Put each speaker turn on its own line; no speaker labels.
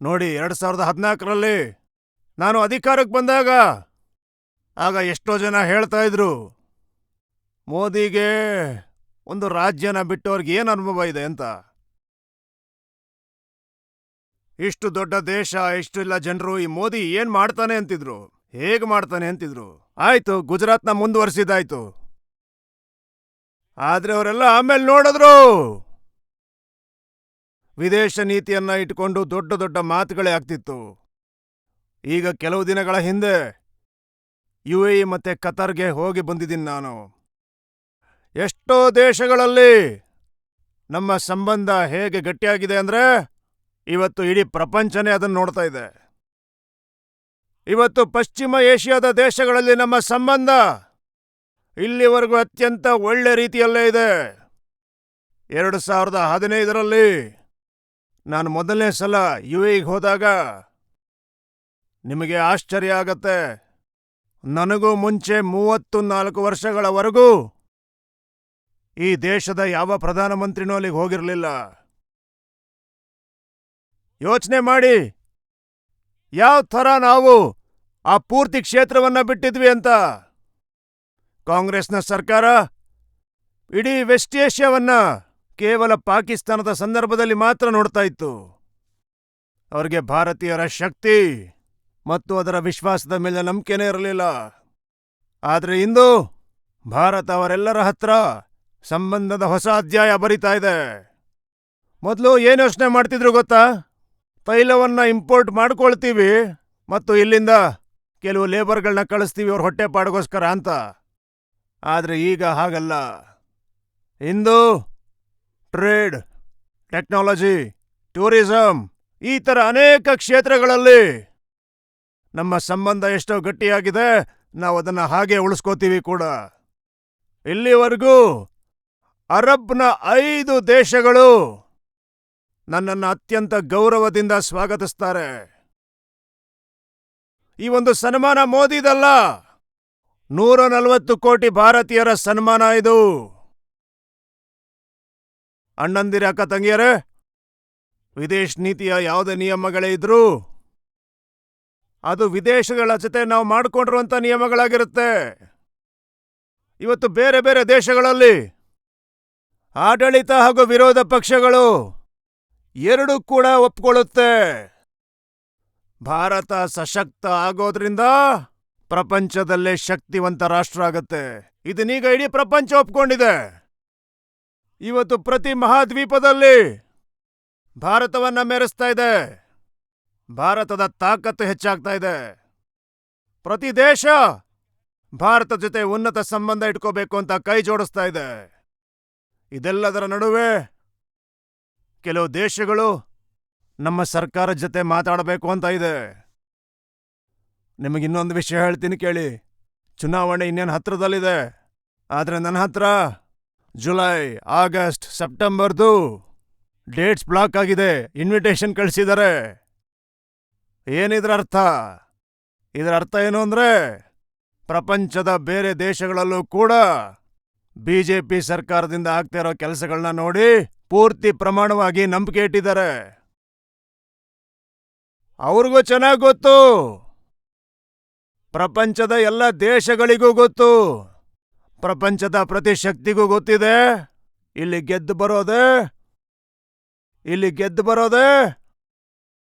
ನೋಡಿ, ಎರಡು ಸಾವಿರದ ಹದಿನಾಲ್ಕರಲ್ಲಿ ನಾನು ಅಧಿಕಾರಕ್ಕೆ ಬಂದಾಗ ಆಗ ಎಷ್ಟೋ ಜನ ಹೇಳ್ತಾ ಇದ್ರು, ಮೋದಿಗೆ ಒಂದು ರಾಜ್ಯನ ಬಿಟ್ಟವ್ರಿಗೆ ಏನು ಅನುಭವ ಇದೆ ಅಂತ? ಇಷ್ಟು ದೊಡ್ಡ ದೇಶ ಇಷ್ಟೆಲ್ಲ ಜನರು ಈ ಮೋದಿ ಏನ್ ಮಾಡ್ತಾನೆ ಅಂತಿದ್ರು, ಹೇಗೆ ಮಾಡ್ತಾನೆ ಅಂತಿದ್ರು? ಆಯ್ತು, ಗುಜರಾತ್ನ ಮುಂದುವರಿಸಿದಾಯ್ತು ಆದ್ರೆ ಅವರೆಲ್ಲ ಆಮೇಲೆ ನೋಡಿದ್ರು. ವಿದೇಶ ನೀತಿಯನ್ನ ಇಟ್ಕೊಂಡು ದೊಡ್ಡ ದೊಡ್ಡ ಮಾತುಗಳೇ ಆಗ್ತಿತ್ತು. ಈಗ ಕೆಲವು ದಿನಗಳ ಹಿಂದೆ ಯು ಎ ಇ ಮತ್ತೆ ಕತರ್ಗೆ ಹೋಗಿ ಬಂದಿದ್ದೀನಿ ನಾನು. ಎಷ್ಟೋ ದೇಶಗಳಲ್ಲಿ ನಮ್ಮ ಸಂಬಂಧ ಹೇಗೆ ಗಟ್ಟಿಯಾಗಿದೆ ಅಂದ್ರೆ ಇವತ್ತು ಇಡೀ ಪ್ರಪಂಚನೇ ಅದನ್ನು ನೋಡ್ತಾ ಇದೆ. ಇವತ್ತು ಪಶ್ಚಿಮ ಏಷ್ಯಾದ ದೇಶಗಳಲ್ಲಿ ನಮ್ಮ ಸಂಬಂಧ ಇಲ್ಲಿವರೆಗೂ ಅತ್ಯಂತ ಒಳ್ಳೆ ರೀತಿಯಲ್ಲೇ ಇದೆ. ಎರಡು ಸಾವಿರದ ಹದಿನೈದರಲ್ಲಿ ನಾನು ಮೊದಲನೇ ಸಲ ಯು ಎಗೆ ಹೋದಾಗ ನಿಮಗೆ ಆಶ್ಚರ್ಯ ಆಗತ್ತೆ. ನನಗೂ ಮುಂಚೆ ಮೂವತ್ತು ನಾಲ್ಕು ವರ್ಷಗಳವರೆಗೂ ಈ ದೇಶದ ಯಾವ ಪ್ರಧಾನಮಂತ್ರಿನೂ ಅಲ್ಲಿಗೆ ಹೋಗಿರಲಿಲ್ಲ. ಯೋಚನೆ ಮಾಡಿ. ಯಾವ ಥರ ನಾವು ಆ ಪೂರ್ತಿ ಕ್ಷೇತ್ರವನ್ನ ಬಿಟ್ಟಿದ್ವಿ ಅಂತ. ಕಾಂಗ್ರೆಸ್ನ ಸರ್ಕಾರ ಇಡೀ ವೆಸ್ಟ್ ಏಷ್ಯಾವನ್ನ ಕೇವಲ ಪಾಕಿಸ್ತಾನದ ಸಂದರ್ಭದಲ್ಲಿ ಮಾತ್ರ ನೋಡ್ತಾ ಇತ್ತು. ಅವರಿಗೆ ಭಾರತೀಯರ ಶಕ್ತಿ ಮತ್ತು ಅದರ ವಿಶ್ವಾಸದ ಮೇಲೆ ನಂಬಿಕೆನೇ ಇರಲಿಲ್ಲ. ಆದರೆ ಇಂದು ಭಾರತ ಅವರೆಲ್ಲರ ಹತ್ರ ಸಂಬಂಧದ ಹೊಸ ಅಧ್ಯಾಯ ಬರಿತಾ ಇದೆ. ಮೊದಲು ಏನು ಯೋಚನೆ ಮಾಡ್ತಿದ್ರು ಗೊತ್ತಾ? ತೈಲವನ್ನು ಇಂಪೋರ್ಟ್ ಮಾಡ್ಕೊಳ್ತೀವಿ ಮತ್ತು ಇಲ್ಲಿಂದ ಕೆಲವು ಲೇಬರ್ಗಳನ್ನ ಕಳಿಸ್ತೀವಿ ಅವ್ರ ಹೊಟ್ಟೆಪಾಡಗೋಸ್ಕರ ಅಂತ. ಆದರೆ ಈಗ ಹಾಗಲ್ಲ. ಇಂದು ಟ್ರೇಡ್, ಟೆಕ್ನಾಲಜಿ, ಟೂರಿಸಂ ಈ ಥರ ಅನೇಕ ಕ್ಷೇತ್ರಗಳಲ್ಲಿ ನಮ್ಮ ಸಂಬಂಧ ಎಷ್ಟೋ ಗಟ್ಟಿಯಾಗಿದೆ, ನಾವು ಅದನ್ನು ಹಾಗೆ ಉಳಿಸ್ಕೋತೀವಿ ಕೂಡ. ಇಲ್ಲಿವರೆಗೂ ಅರಬ್ನ ಐದು ದೇಶಗಳು ನನ್ನನ್ನು ಅತ್ಯಂತ ಗೌರವದಿಂದ ಸ್ವಾಗತಿಸ್ತಾರೆ. ಈ ಒಂದು ಸನ್ಮಾನ ಮೋದಿದಲ್ಲ. ನೂರ ನಲವತ್ತು ಕೋಟಿ ಭಾರತೀಯರ ಸನ್ಮಾನ ಇದು. ಅಣ್ಣಂದಿರ ಅಕ್ಕ ತಂಗಿಯರೇ, ವಿದೇಶ್ ನೀತಿಯ ಯಾವುದೇ ನಿಯಮಗಳೇ ಇದ್ರೂ ಅದು ವಿದೇಶಗಳ ಜೊತೆ ನಾವು ಮಾಡಿಕೊಂಡಿರುವಂಥ ನಿಯಮಗಳಾಗಿರುತ್ತೆ. ಇವತ್ತು ಬೇರೆ ಬೇರೆ ದೇಶಗಳಲ್ಲಿ ಆಡಳಿತ ಹಾಗೂ ವಿರೋಧ ಪಕ್ಷಗಳು ಎರಡೂ ಕೂಡ ಒಪ್ಕೊಳ್ಳುತ್ತೆ. ಭಾರತ ಸಶಕ್ತ ಆಗೋದ್ರಿಂದ ಪ್ರಪಂಚದಲ್ಲೇ ಶಕ್ತಿವಂತ ರಾಷ್ಟ್ರ ಆಗತ್ತೆ. ಇದನ್ನೀಗ ಇಡೀ ಪ್ರಪಂಚ ಒಪ್ಕೊಂಡಿದೆ. ಇವತ್ತು ಪ್ರತಿ ಮಹಾದ್ವೀಪದಲ್ಲಿ ಭಾರತವನ್ನ ಮೆರೆಸ್ತಾ ಇದೆ. ಭಾರತದ ತಾಕತ್ತು ಹೆಚ್ಚಾಗ್ತಾ ಇದೆ. ಪ್ರತಿ ದೇಶ ಭಾರತ ಜೊತೆ ಉನ್ನತ ಸಂಬಂಧ ಇಟ್ಕೋಬೇಕು ಅಂತ ಕೈ ಜೋಡಿಸ್ತಾ ಇದೆ. ಇದೆಲ್ಲದರ ನಡುವೆ ಕೆಲವು ದೇಶಗಳು ನಮ್ಮ ಸರ್ಕಾರ ಜೊತೆ ಮಾತಾಡಬೇಕು ಅಂತ ಇದೆ. ನಿಮಗೆ ಇನ್ನೊಂದು ವಿಷಯ ಹೇಳ್ತೀನಿ ಕೇಳಿ. ಚುನಾವಣೆ ಇನ್ನೇನು ಹತ್ರದಲ್ಲಿದೆ. ಆದರೆ ನನ್ನ ಹತ್ರ ಜುಲೈ, ಆಗಸ್ಟ್, ಸೆಪ್ಟೆಂಬರ್ದು. ಡೇಟ್ಸ್ ಬ್ಲಾಕ್ ಆಗಿದೆ. ಇನ್ವಿಟೇಷನ್ ಕಳಿಸಿದ್ದಾರೆ ಏನಿದ್ರ ಅರ್ಥ? ಇದರ ಅರ್ಥ ಏನು ಅಂದರೆ, ಪ್ರಪಂಚದ ಬೇರೆ ದೇಶಗಳಲ್ಲೂ ಕೂಡ ಬಿ ಜೆ ಪಿ ಸರ್ಕಾರದಿಂದ ಆಗ್ತಾ ಇರೋ ಕೆಲಸಗಳನ್ನ ನೋಡಿ ಪೂರ್ತಿ ಪ್ರಮಾಣವಾಗಿ ನಂಬಿಕೆ ಇಟ್ಟಿದ್ದಾರೆ. ಅವ್ರಿಗೂ ಚೆನ್ನಾಗಿ ಗೊತ್ತು. ಪ್ರಪಂಚದ ಎಲ್ಲ ದೇಶಗಳಿಗೂ ಗೊತ್ತು. ಪ್ರಪಂಚದ ಪ್ರತಿ ಶಕ್ತಿಗೂ ಗೊತ್ತಿದೆ. ಇಲ್ಲಿ ಗೆದ್ದು ಬರೋದೆ? ಇಲ್ಲಿ ಗೆದ್ದು ಬರೋದೆ?